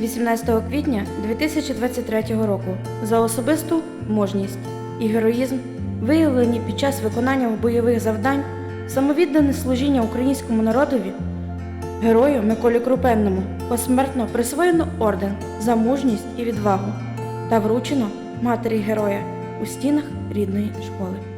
18 квітня 2023 року за особисту мужність і героїзм, виявлені під час виконання бойових завдань, самовіддане служіння українському народові, герою Миколі Крупенному посмертно присвоєно орден за мужність і відвагу та вручено матері героя у стінах рідної школи.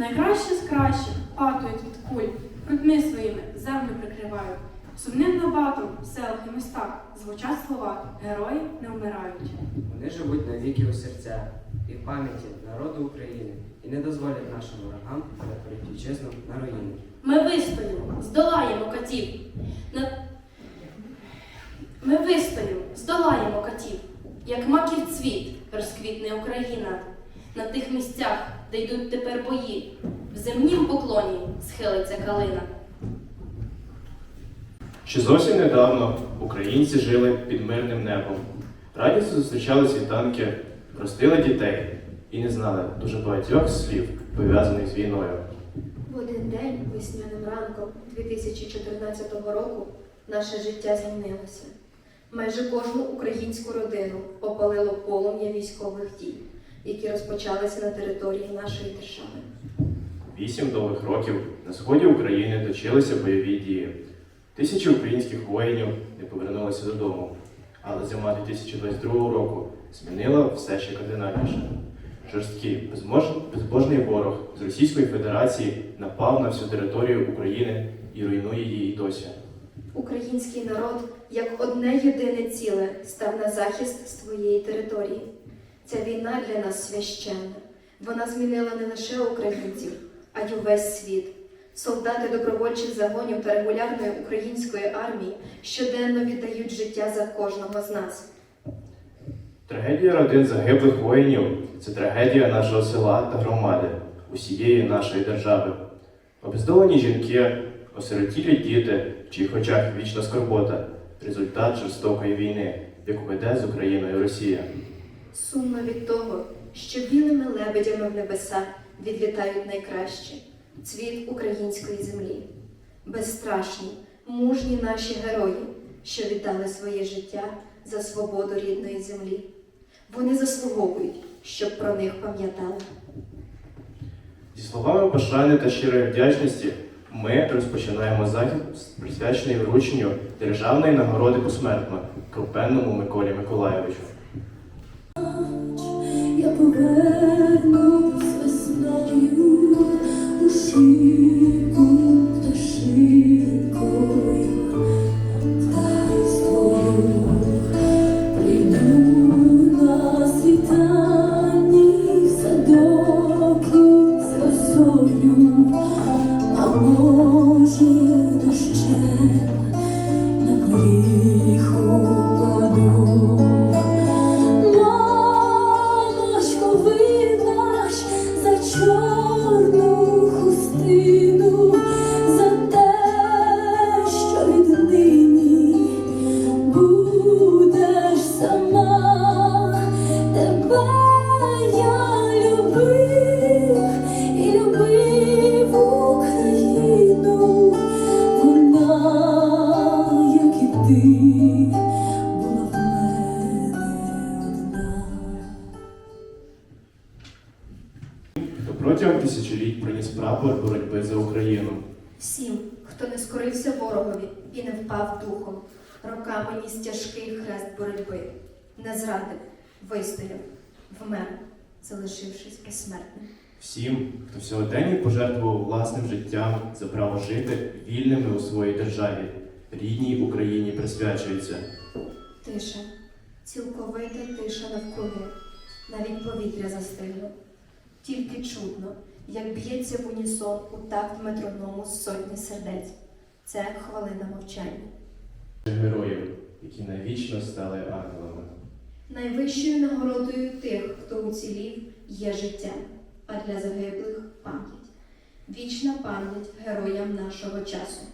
Найкраще з кращих патують від куль, грудьми своїми землю прикривають. Сумним набатом в селах і містах звучать слова Герої не вмирають. Вони живуть навіки у серцях і в пам'яті народу України і не дозволять нашим ворогам перетворити вітчизну на руїни. Ми вистоїмо, здолаємо катів. Ми вистоїмо, здолаємо катів. Як маків цвіт розквітне Україна. На тих місцях, де йдуть тепер бої, в земнім поклоні схилиться калина. Ще зовсім недавно українці жили під мирним небом. Радісно зустрічали світанки, ростили дітей і не знали дуже багатьох слів, пов'язаних з війною. В один день, весняним ранком 2014 року, наше життя змінилося. Майже кожну українську родину опалило полум'я військових дій, які розпочалися на території нашої держави. Вісім довгих років на сході України точилися бойові дії. Тисячі українських воїнів не повернулися додому, але зима 2022 року змінила все ще кардинальніше. Жорсткий безмож- безбожний ворог з Російської Федерації напав на всю територію України і руйнує її досі. Український народ, як одне єдине ціле, став на захист своєї території. Ця війна для нас священна. Вона змінила не лише українців, а й увесь світ. Солдати добровольчих загонів та регулярної української армії щоденно віддають життя за кожного з нас. Трагедія родин загиблих воїнів це трагедія нашого села та громади, усієї нашої держави. Обездолені жінки, осиротілі діти, в чиїх очах вічна скорбота результат жорстокої війни, яку веде з Україною Росія. Сумно від того, що білими лебедями в небеса відлітають найкращі цвіт української землі. Безстрашні, мужні наші герої, що віддали своє життя за свободу рідної землі. Вони заслуговують, щоб про них пам'ятали. Зі словами пошани та щирої вдячності ми розпочинаємо захід, присвячений врученню державної нагороди посмертно Крупенному Миколі Миколайовичу. Я повернусь весною у шику за впав духом, роками ніс тяжкий хрест боротьби, не зрадив, вистояв, вмер, залишившись безсмертним. Всім, хто сьогодні пожертвував власним життям за право жити вільними у своїй державі, рідній Україні присвячується. Тиша, цілковита тиша навкруги, навіть повітря застигло. Тільки чутно, як б'ється в унісон у такт метроному сотні сердець. Це хвилина мовчання. Героїв, які навічно стали ангелами. Найвищою нагородою тих, хто уцілів, є життя, а для загиблих пам'ять. Вічна пам'ять героям нашого часу.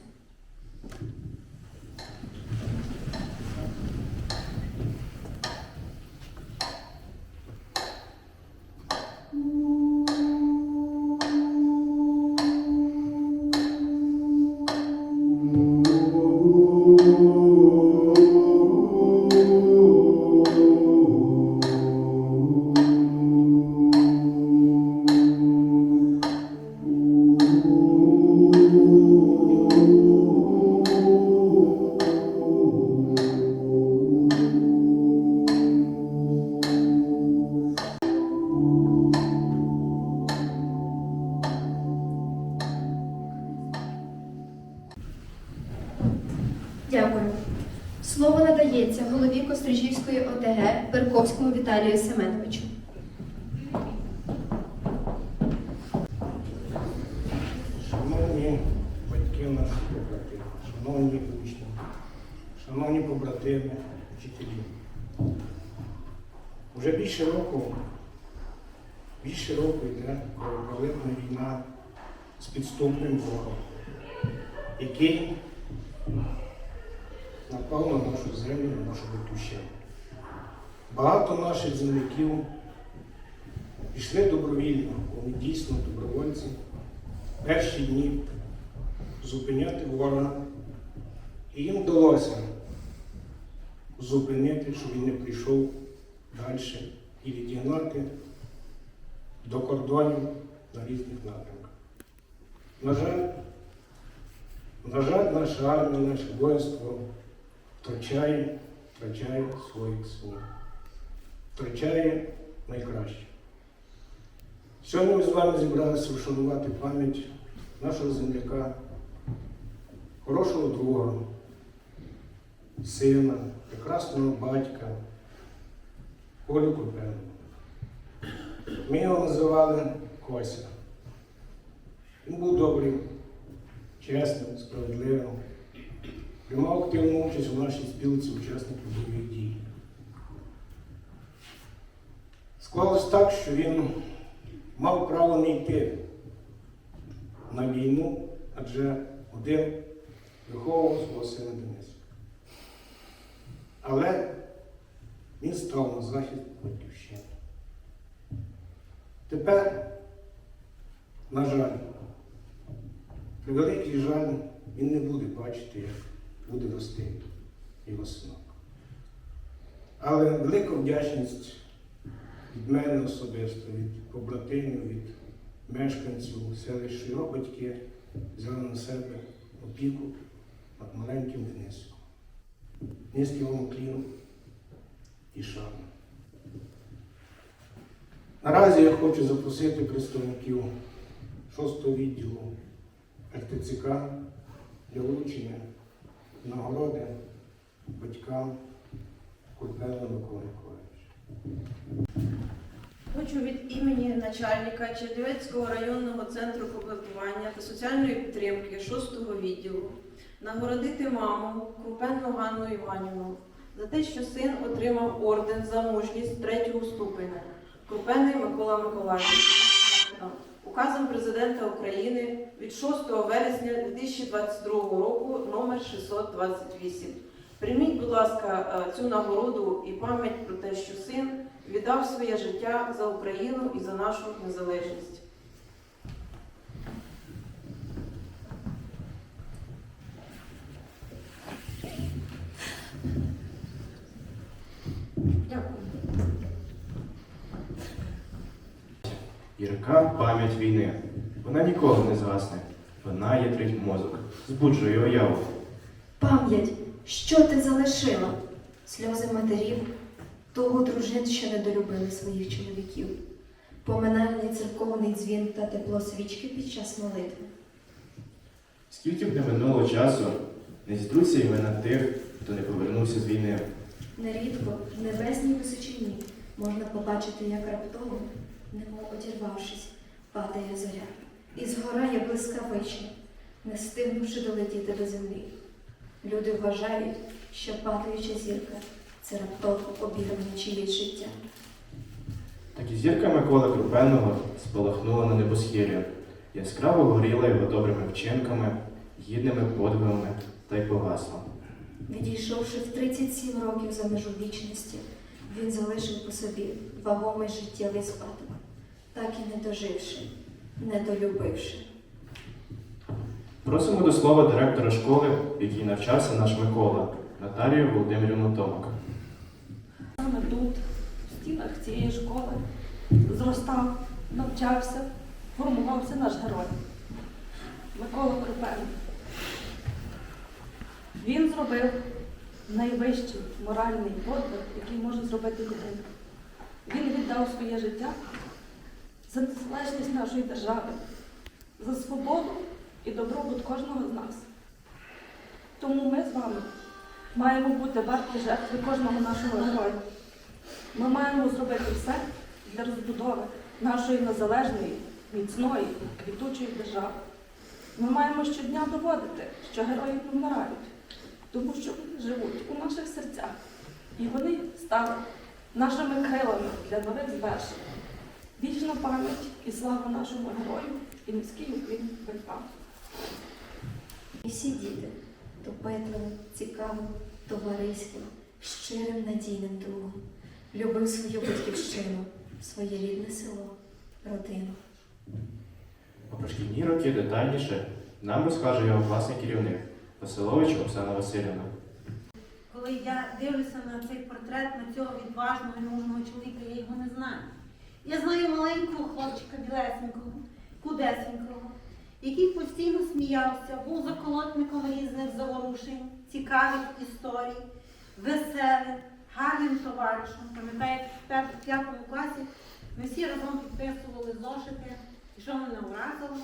Віталію Семеновичу. Шановні батьки наших побратимів, шановні учні, шановні побратими, вчителі. Уже більше року, більше року йде кровопролитна війна з підступним ворогом, який напав на нашу землю, на нашу батьківщину. Багато наших земляків пішли добровільно, вони дійсно добровольці перші дні зупиняти ворога. І їм вдалося зупинити, щоб він не прийшов далі і відігнати до кордонів на різних напрямках. На жаль, на жаль, наша армія, наше воїнство втрачає, втрачає своїх синів, втрачає найкраще. Сьогодні ми з вами зібралися вшанувати пам'ять нашого земляка, хорошого друга, сина, прекрасного батька, Олю Купену. Ми його називали Кося. Він був добрим, чесним, справедливим, приймав активну участь у нашій спілці учасників бойових дій. Склалось так, що він мав право не йти на війну, адже один виховував свого сина Дениса. Але він став на захист батьківщини. Тепер, на жаль, при великий жаль, він не буде бачити, як буде рости його синок. Але велика вдячність від мене особисто, від побратимів, від мешканців селища, його батьки взяли на себе опіку над маленьким Денисом. Низький вам клін і шана. Наразі я хочу запросити представників 6 відділу РТЦК для вручення нагороди батькам Курпела Миколи Миколаївича. Хочу від імені начальника Чернівецького районного центру комплектування та соціальної підтримки 6-го відділу нагородити маму Крупенну Ганну Іванівну за те, що син отримав орден за мужність третього ступеня Крупенний Микола Миколаївич. Указом президента України від 6 вересня 2022 року номер 628. Прийміть, будь ласка, е, цю нагороду і пам'ять про те, що син віддав своє життя за Україну і за нашу незалежність. Гірка пам'ять війни. Вона ніколи не згасне. Вона ятрить мозок, збуджує уяву. Пам'ять, що ти залишила? Сльози матерів, того дружин, що недолюбили своїх чоловіків, поминальний церковний дзвін та тепло свічки під час молитви. Скільки б не минуло часу, не зітруться імена тих, хто не повернувся з війни. Нерідко в небесній височині можна побачити, як раптово, немов одірвавшись, падає зоря, і згорає блискавичне, не встигнувши долетіти до землі. Люди вважають, що падаюча зірка це раптово обірвання чиєсь життя. Так і зірка Миколи Крупенного спалахнула на небосхилі, яскраво горіла його добрими вчинками, гідними подвигами та й погасла. Відійшовши в 37 років за межу вічності, він залишив по собі вагомий життєвий спадок, так і не доживши, не долюбивши. Просимо до слова директора школи, в якій навчався наш Микола, Наталію Володимирівну Томак. Саме тут, в стінах цієї школи, зростав, навчався, формувався наш герой Микола Крупен. Він зробив найвищий моральний подвиг, який може зробити людина. Він віддав своє життя за незалежність нашої держави, за свободу і добробут кожного з нас. Тому ми з вами маємо бути варті жертви кожного нашого героя. Ми маємо зробити все для розбудови нашої незалежної, міцної, квітучої держави. Ми маємо щодня доводити, що герої вмирають, тому що вони живуть у наших серцях. І вони стали нашими крилами для нових звершень. Вічна пам'ять і слава нашому герою і низький уклін батькам. І всі діти допитливим, цікавим, товариським, щирим надійним другом. Любив свою батьківщину, своє рідне село, родину. Про шкільні роки детальніше нам розкаже його класний керівник Василович Оксана Васильівна. Коли я дивлюся на цей портрет, на цього відважного і мужного чоловіка, я його не знаю. Я знаю маленького хлопчика білесенького, кудесенького, який постійно сміявся, був заколотником різних заворушень, цікавих історій, веселим, гарним товаришем. Пам'ятаєте, в п'ятому класі ми всі разом підписували зошити. І що мене вразило?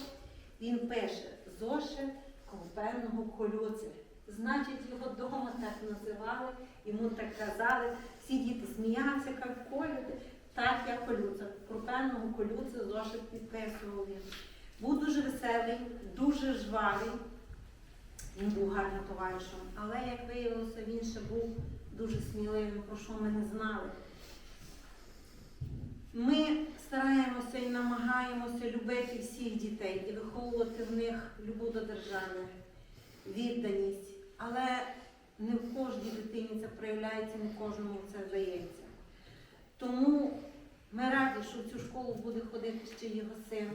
Він пише зошит ковпенного колюци. Значить, його вдома так називали, йому так казали. Всі діти сміялися, як колюти. Так, я колюца. Крупенного колюця зошит підписував він. Був дуже веселий, дуже жвавий. Він був гарним товаришем. Але, як виявилося, він ще був дуже сміливим, про що ми не знали. Ми стараємося і намагаємося любити всіх дітей і виховувати в них любов до держави, відданість. Але не в кожній дитині це проявляється, не кожному це вдається. Тому ми раді, що в цю школу буде ходити ще його син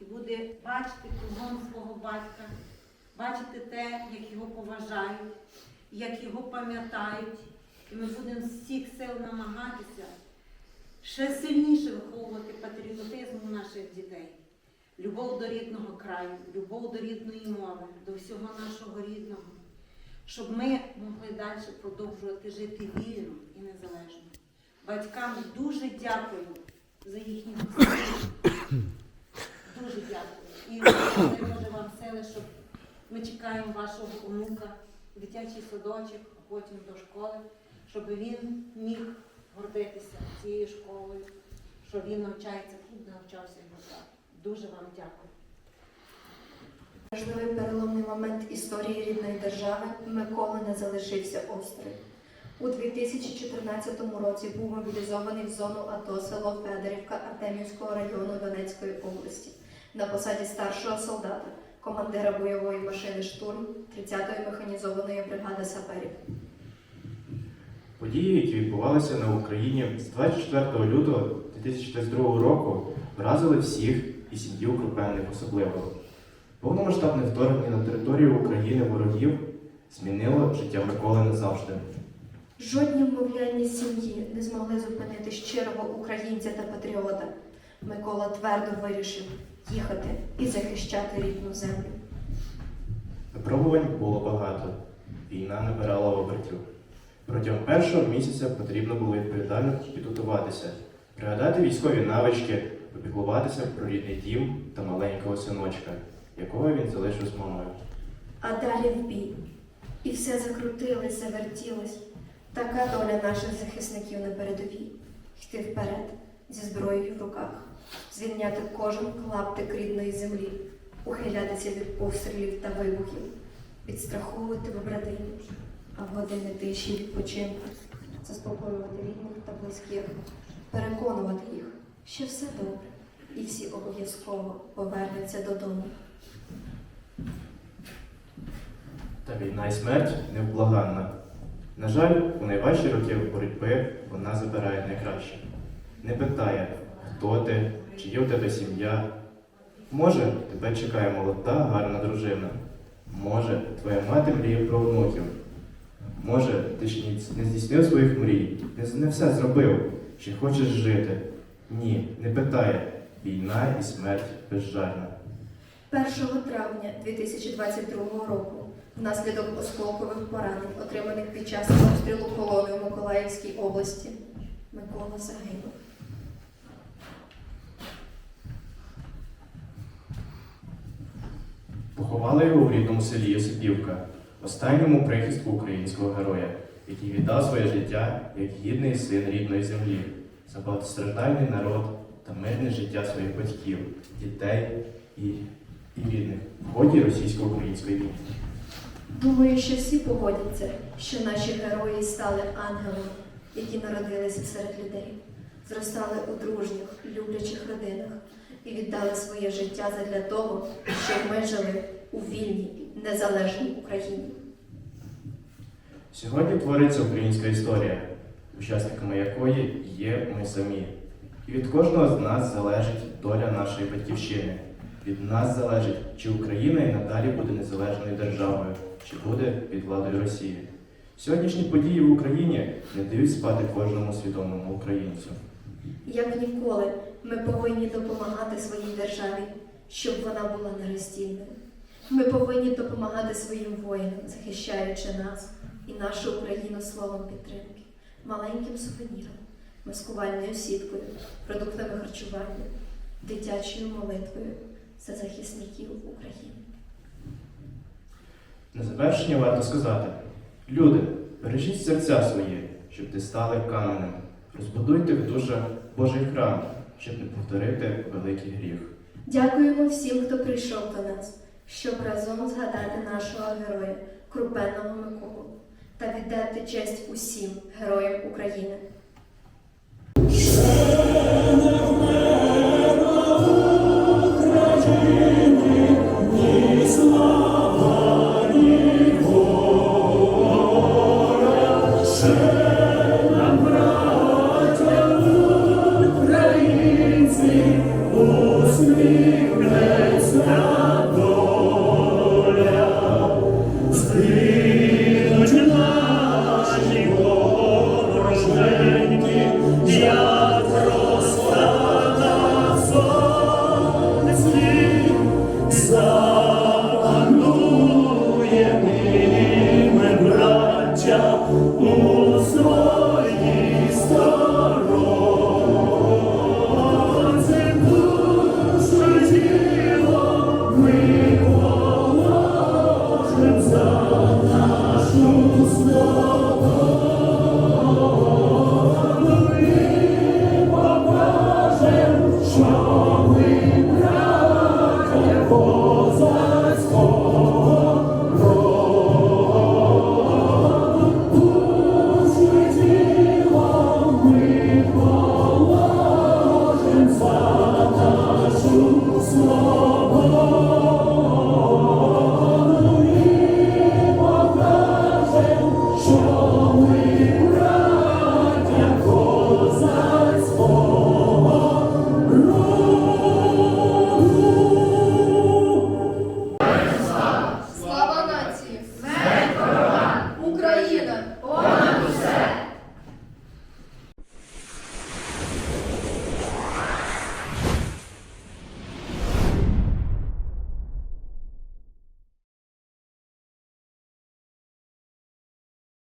і буде бачити кругом свого батька, бачити те, як його поважають, як його пам'ятають. І ми будемо з всіх сил намагатися ще сильніше виховувати патріотизм у наших дітей. Любов до рідного краю, любов до рідної мови, до всього нашого рідного, щоб ми могли далі продовжувати жити вільно і незалежно. Батькам дуже дякую за їхні зусилля. Дуже дякую. І Боже вам сили, щоб ми чекаємо вашого онука, дитячий садочок, потім до школи, щоб він міг гордитися цією школою, що він навчається тут, навчався його так. Дуже вам дякую. Важливий переломний момент історії рідної держави Микола не залишився осторонь. У 2014 році був мобілізований в зону АТО село Федорівка Артемівського району Донецької області на посаді старшого солдата, командира бойової машини штурм 30-ї механізованої бригади саперів. Події, які відбувалися на Україні з 24 лютого 2022 року, вразили всіх і сім'ю Крупенних особливо. Повномасштабне вторгнення на територію України ворогів змінило життя Миколи назавжди. Жодні вмовляння сім'ї не змогли зупинити щирого українця та патріота. Микола твердо вирішив їхати і захищати рідну землю. Випробувань було багато. Війна набирала обертів. Протягом першого місяця потрібно було відповідально підготуватися, пригадати військові навички, попіклуватися про рідний дім та маленького синочка, якого він залишив з мамою. А далі в бій. І все закрутилось, завертілось. Така доля наших захисників на передовій. Йти вперед зі зброєю в руках, звільняти кожен клаптик рідної землі, ухилятися від пострілів та вибухів, підстраховувати побратимів, в години тиші відпочинку, заспокоювати рідних та близьких, переконувати їх, що все добре, і всі обов'язково повернуться додому. Та війна і смерть невблаганна. На жаль, у найважчі роки боротьби вона забирає найкраще. Не питає, хто ти, чи є у тебе сім'я. Може, тебе чекає молода, гарна дружина. Може, твоя мати мріє про онуків. Може, ти ж не здійснив своїх мрій, не, не все зробив, чи хочеш жити. Ні, не питає. Війна і смерть безжальна. 1 травня 2022 року внаслідок осколкових поранень, отриманих під час обстрілу колони у Миколаївській області, Микола загинув. Поховали його в рідному селі Йосипівка. Останньому прихистку українського героя, який віддав своє життя як гідний син рідної землі, за багатостраждальний народ та мирне життя своїх батьків, дітей і, і рідних в ході російсько-української війни. Думаю, що всі погодяться, що наші герої стали ангелами, які народилися серед людей, зростали у дружніх, люблячих родинах і віддали своє життя задля того, щоб ми жили у вільній, незалежній Україні. Сьогодні твориться українська історія, учасниками якої є ми самі. І від кожного з нас залежить доля нашої батьківщини. Від нас залежить, чи Україна і надалі буде незалежною державою, чи буде під владою Росії. Сьогоднішні події в Україні не дають спати кожному свідомому українцю. Як ніколи, ми повинні допомагати своїй державі, щоб вона була нерозтільною. Ми повинні допомагати своїм воїнам, захищаючи нас і нашу Україну словом підтримки, маленьким сувеніром, маскувальною сіткою, продуктами харчування, дитячою молитвою за захисників України. На завершення варто сказати: люди, бережіть серця свої, щоб ти стали каменем. Розбудуйте в душах Божий храм, щоб не повторити великий гріх. Дякуємо всім, хто прийшов до нас, щоб разом згадати нашого героя, крупенного Миколу, та віддати честь усім героям України.